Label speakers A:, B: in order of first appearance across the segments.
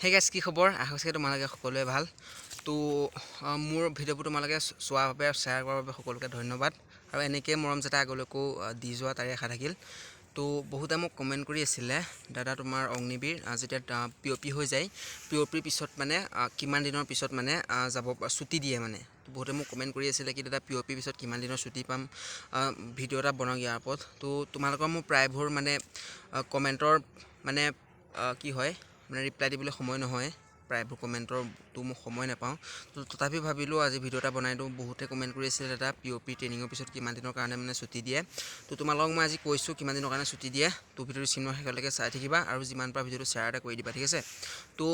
A: সেই গাইজ কি খবৰ? আশা কৰিছোঁ তোমালোকে সকলোৱে ভাল। তো মোৰ ভিডিঅ'বোৰ তোমালোকে চোৱাৰ বাবে আৰু শ্বেয়াৰ কৰাৰ বাবে সকলোকে ধন্যবাদ। আৰু এনেকৈয়ে মৰম যাতে আগলৈকো দি যোৱা তাৰে আশা থাকিল। তো বহুতে মোক কমেণ্ট কৰি আছিলে দাদা তোমাৰ অগ্নিবীৰ যেতিয়া পি অ' পি হৈ যায় পি অ' পিৰ পিছত মানে কিমান দিনৰ পিছত মানে যাব ছুটি দিয়ে মানে? বহুতে মোক কমেণ্ট কৰি আছিলে কি দাদা পি অ' পিৰ পিছত কিমান দিনৰ ছুটি পাম? ভিডিঅ' এটা বনাওক ইয়াৰ ওপৰত। তো তোমালোকৰ মোৰ প্ৰায়বোৰ মানে কমেণ্টৰ মানে কি হয় মানে ৰিপ্লাই দিবলৈ সময় নহয়। প্ৰায়বোৰ কমেণ্টৰটো মই সময় নাপাওঁ। তো তথাপি ভাবিলোঁ আজি ভিডিঅ' এটা বনাই দিওঁ। বহুতে কমেণ্ট কৰি আছিলে দাদা পি অ' পি ট্ৰেইনিঙৰ পিছত কিমান দিনৰ কাৰণে মানে ছুটি দিয়ে? তো তোমালোকক মই আজি কৈছোঁ কিমান দিনৰ কাৰণে ছুটি দিয়ে। তো ভিডিঅ'টো চিনেমা শেষলৈকে চাই থাকিবা আৰু যিমান পাৰা ভিডিঅ'টো শ্বেয়াৰ এটা কৰি দিবা ঠিক আছে? তো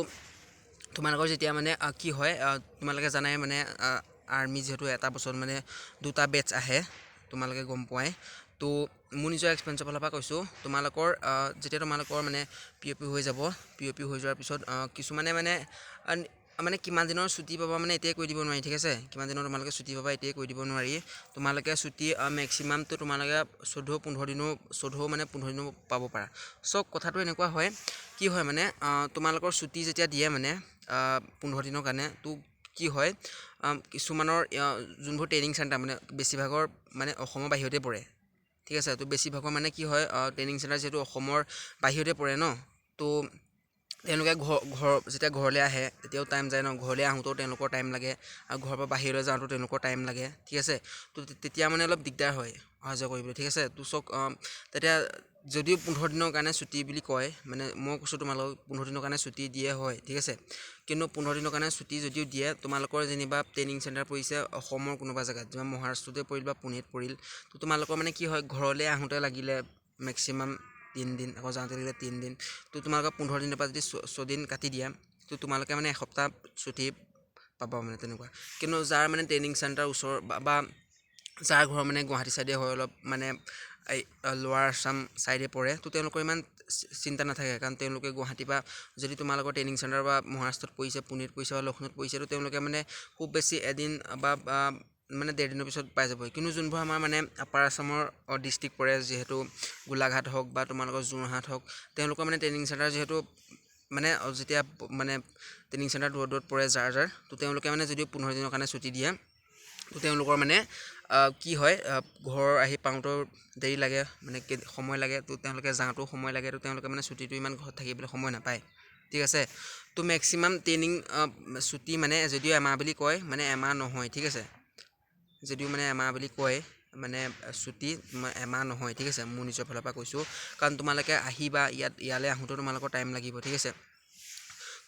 A: তোমালোকৰ যেতিয়া মানে কি হয় তোমালোকে জানাই মানে আৰ্মি যিহেতু এটা বছৰত মানে দুটা বেটছ আহে তোমালোকে গম পোৱাই। তো মোৰ নিজৰ এক্সপেৰিয়েঞ্চৰ ফালৰ পৰা কৈছোঁ তোমালোকৰ যেতিয়া তোমালোকৰ মানে পি অ' পি হৈ যাব পি অ' পি হৈ যোৱাৰ পিছত কিছুমানে মানে মানে কিমান দিনৰ ছুটি পাবা মানে এতিয়াই কৈ দিব নোৱাৰি ঠিক আছে? কিমান দিনৰ তোমালোকে ছুটি পাবা এতিয়াই কৈ দিব নোৱাৰি। তোমালোকে ছুটি মেক্সিমামটো তোমালোকে চৈধ্য পোন্ধৰ দিনো চৈধ্য মানে পোন্ধৰ দিনো পাব পাৰা। চ' কথাটো এনেকুৱা হয় কি হয় মানে তোমালোকৰ ছুটি যেতিয়া দিয়ে মানে পোন্ধৰ দিনৰ কাৰণে তো কি হয় কিছুমানৰ যোনবোৰ ট্ৰেইনিং চেণ্টাৰ মানে বেছিভাগৰ মানে অসমৰ বাহিৰতে পৰে ঠিক আছে তো বেছিভাগৰ মানে কি হয় ট্ৰেইনিং চেণ্টাৰ যিহেতু অসমৰ বাহিৰতে পৰে ন তো তেওঁলোকে ঘৰ ঘৰ যেতিয়া ঘৰলৈ আহে তেতিয়াও টাইম যায় ন ঘৰলৈ আহোঁতেও তেওঁলোকৰ টাইম লাগে আৰু ঘৰৰ পৰা বাহিৰলৈ যাওঁতেও তেওঁলোকৰ টাইম লাগে ঠিক আছে? তো তেতিয়া মানে অলপ দিগদাৰ হয় অহা যোৱা কৰিবলৈ ঠিক আছে? তো চক তেতিয়া যদিও পোন্ধৰ দিনৰ কাৰণে ছুটি বুলি কয় মানে মই কৈছোঁ তোমালোকক পোন্ধৰ দিনৰ কাৰণে ছুটি দিয়ে হয় ঠিক আছে? কিন্তু পোন্ধৰ দিনৰ কাৰণে ছুটি যদিও দিয়ে তোমালোকৰ যেনিবা ট্ৰেইনিং চেণ্টাৰ পৰিছে অসমৰ কোনোবা জেগাত যেনিবা মহাৰাষ্ট্ৰতে পৰিল বা পুনেত পৰিল তো তোমালোকৰ মানে কি হয় ঘৰলৈ আহোঁতে লাগিলে মেক্সিমাম তিনিদিন আকৌ যাওঁতে লাগিলে তিনিদিন। তো তোমালোকৰ পোন্ধৰ দিনৰ পৰা যদি ছদিন কাটি দিয়া তো তোমালোকে মানে এসপ্তাহ ছুটি পাবা মানে তেনেকুৱা। কিন্তু যাৰ মানে ট্ৰেইনিং চেণ্টাৰ ওচৰ বা বা যাৰ ঘৰ মানে গুৱাহাটী ছাইডে হয় অলপ মানে এই লোৱাৰ আছাম ছাইডে পৰে তো তেওঁলোকৰ ইমান চিন্তা নাথাকে। কাৰণ তেওঁলোকে গুৱাহাটীৰ পৰা যদি তোমালোকৰ ট্ৰেইনিং চেণ্টাৰ বা মহাৰাষ্ট্ৰত পৰিছে পুনেত পৰিছে বা লক্ষ্ণৌত পৰিছে তো তেওঁলোকে মানে খুব বেছি এদিন বা বা মানে ডেৰ দিনৰ পিছত পাই যাবহি। কিন্তু যোনবোৰ আমাৰ মানে আপাৰ আছামৰ ডিষ্ট্ৰিক্ট পৰে যিহেতু গোলাঘাট হওক বা তোমালোকৰ যোৰহাট হওক তেওঁলোকৰ মানে ট্ৰেইনিং চেণ্টাৰ যিহেতু মানে যেতিয়া মানে ট্ৰেইনিং চেণ্টাৰ দূৰত দূৰত পৰে যাৰ যাৰ তো তেওঁলোকে মানে যদিও পোন্ধৰ দিনৰ কাৰণে ছুটি দিয়ে তো তেওঁলোকৰ মানে কি হয় ঘৰ আহি পাওঁতেও দেৰি লাগে মানে সময় লাগে তো তেওঁলোকে যাওঁতেও সময় লাগে তো তেওঁলোকে মানে ছুটিটো ইমান ঘৰত থাকিবলৈ সময় নাপায়। ঠিক আছে? তো মেক্সিমাম ট্ৰেইনিং ছুটি মানে যদিও এমাহ বুলি কয় মানে এমাহ নহয় ঠিক আছে? যদিও মানে এমাহ বুলি কয় মানে ছুটি এমাহ নহয় ঠিক আছে? মোৰ নিজৰ ফালৰ পৰা কৈছোঁ। কাৰণ তোমালোকে আহিবা ইয়াত ইয়ালৈ আহোঁতেও তোমালোকৰ টাইম লাগিব ঠিক আছে?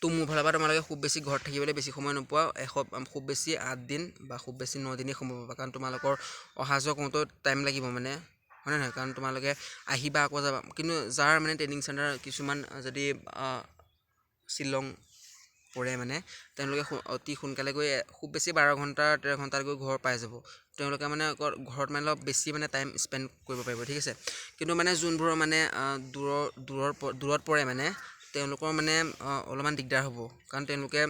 A: তো মোৰ ফালৰ পৰা তোমালোকে খুব বেছি ঘৰত থাকিবলৈ বেছি সময় নোপোৱা এশ খুব বেছি আঠ দিন বা খুব বেছি ন দিনেই সময় পাবা। কাৰণ তোমালোকৰ অহা যোৱা কৰোঁতেও টাইম লাগিব মানে হয়নে নহয়? কাৰণ তোমালোকে আহিবা আকৌ যাবা। কিন্তু যাৰ মানে ট্ৰেইনিং চেণ্টাৰ কিছুমান যদি শ্বিলং পৰে মানে। তেওঁলোকে অতি সোনকালে গৈ খুব বেছি বাৰ ঘণ্টা তেৰ ঘণ্টাত গৈ ঘৰ পাই যাব। তেওঁলোকে মানে ঘৰত মানে অলপ বেছি মানে টাইম স্পেণ্ড কৰিব পাৰিব ঠিক আছে? কিন্তু মানে যোনবোৰৰ মানে দূৰৰ দূৰৰ দূৰত পৰে মানে তেওঁলোকৰ মানে অলপমান দিগদাৰ হ'ব। কাৰণ তেওঁলোকে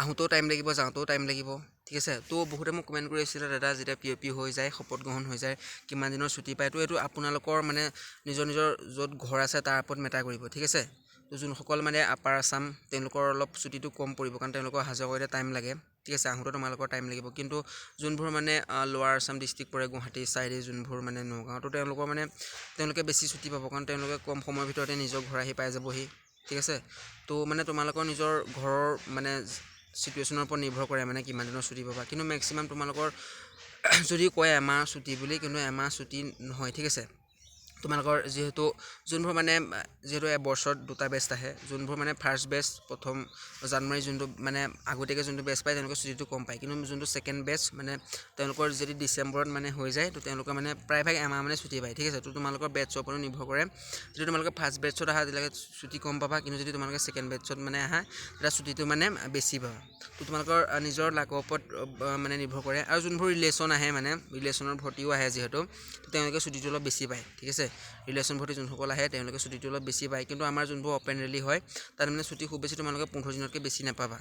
A: আহোঁতেও টাইম লাগিব যাওঁতেও টাইম লাগিব ঠিক আছে? তো বহুতে মোক কমেণ্ট কৰি আছিলে দাদা যেতিয়া পি অ' পি হৈ যায় শপত গ্ৰহণ হৈ যায় কিমান দিনৰ ছুটি পায়? তো এইটো আপোনালোকৰ মানে নিজৰ নিজৰ য'ত ঘৰ আছে তাৰ ওপৰত মেটাৰ কৰিব ঠিক আছে? তো যোনসকল মানে আপাৰ আছাম তেওঁলোকৰ অলপ ছুটিটো কম পৰিব কাৰণ তেওঁলোকৰ যোৱা কৰোঁতে টাইম লাগে। ঠিক আছে আহোঁতে তোমালোকৰ টাইম লাগিব। কিন্তু যোনবোৰ মানে লোৱাৰ আছাম ডিষ্ট্ৰিক্ট পৰে গুৱাহাটী ছাইডে যোনবোৰ মানে নগাঁৱতো তেওঁলোকৰ মানে তেওঁলোকে বেছি ছুটি পাব কাৰণ তেওঁলোকে কম সময়ৰ ভিতৰতে নিজৰ ঘৰ আহি পাই যাবহি। ঠিক আছে? তো মানে তোমালোকৰ নিজৰ ঘৰৰ মানে চিটুৱেশ্যনৰ ওপৰত নিৰ্ভৰ কৰে মানে কিমান দিনৰ ছুটি পাবা। কিন্তু মেক্সিমাম তোমালোকৰ যদি কয় এমাহ ছুটি বুলি কিন্তু এমাহ ছুটি নহয়। ঠিক আছে? তোমালোকৰ যিহেতু যোনবোৰ মানে যিহেতু এবছৰত দুটা বেষ্ট আহে যোনবোৰ মানে ফাৰ্ষ্ট বেষ্ট প্ৰথম জানুৱাৰী যোনটো মানে আগতীয়াকৈ যোনটো বেষ্ট পায় তেওঁলোকৰ ছুটিটো কম পায়। কিন্তু যোনটো ছেকেণ্ড বেষ্ট মানে তেওঁলোকৰ যদি ডিচেম্বৰত মানে হৈ যায় তো তেওঁলোকে মানে প্ৰায়ভাগ এমাহ মানে ছুটি পায় ঠিক আছে? তো তোমালোকৰ বেটছৰ ওপৰত নিৰ্ভৰ কৰে। যদি তোমালোকে ফাৰ্ষ্ট বেটছত আহা তেতিয়ালৈকে ছুটি কম পাবা। কিন্তু যদি তোমালোকে ছেকেণ্ড বেটছত মানে আহা তেতিয়া ছুটিটো মানে বেছি পাবা। তো তোমালোকৰ নিজৰ লাকৰ ওপৰত মানে নিৰ্ভৰ কৰে। আৰু যোনবোৰ ৰিলেশ্যন আহে মানে ৰিলেশ্যনৰ ভৰ্তিও আহে যিহেতু তেওঁলোকে ছুটিটো অলপ বেছি পায় ঠিক আছে? ৰিলেশ্যন ভৰ্তি যোনসকল আহে তেওঁলোকে ছুটিটো অলপ বেছি পায়। কিন্তু আমাৰ যোনবোৰ অ'পেন ৰেলী হয় তাত মানে ছুটি খুব বেছি তোমালোকে পোন্ধৰ দিনতকৈ বেছি নাপাবা।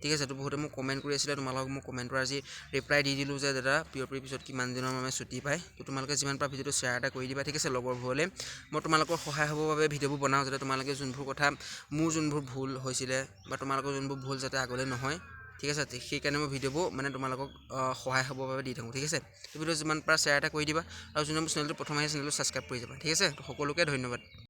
A: ঠিক আছে তো বহুতে মোক কমেণ্ট কৰি আছিলে তোমালোকক মোক কমেণ্টৰ আজি ৰিপ্লাই দি দিলোঁ যে দাদা পিয়ৰ পিছত কিমান দিনৰ বাবে ছুটি পায়? তো তোমালোকে যিমান পাৰা ভিডিঅ'টো শ্বেয়াৰ এটা কৰি দিবা ঠিক আছে লগৰবোৰলৈ মই তোমালোকৰ সহায় হ'বৰ বাবে ভিডিঅ'বোৰ বনাওঁ যাতে তোমালোকে যোনবোৰ কথা মোৰ যোনবোৰ ভুল হৈছিলে বা তোমালোকৰ যোনবোৰ ভুল যাতে আগলৈ নহয়। ঠিক আছে সেইকাৰণে মই ভিডিঅ'বোৰ মানে তোমালোকক সহায় হ'বৰ বাবে দি থাকোঁ, ঠিক আছে? ভিডিঅ' যিমান পাৰা শ্বেয়াৰ এটা কৰি দিবা আৰু যোনে মোৰ চেনেলটো প্ৰথম আহি চেনেলটো ছাবস্ক্ৰাইব কৰি যাবা ঠিক আছে? সকলোকে ধন্যবাদ।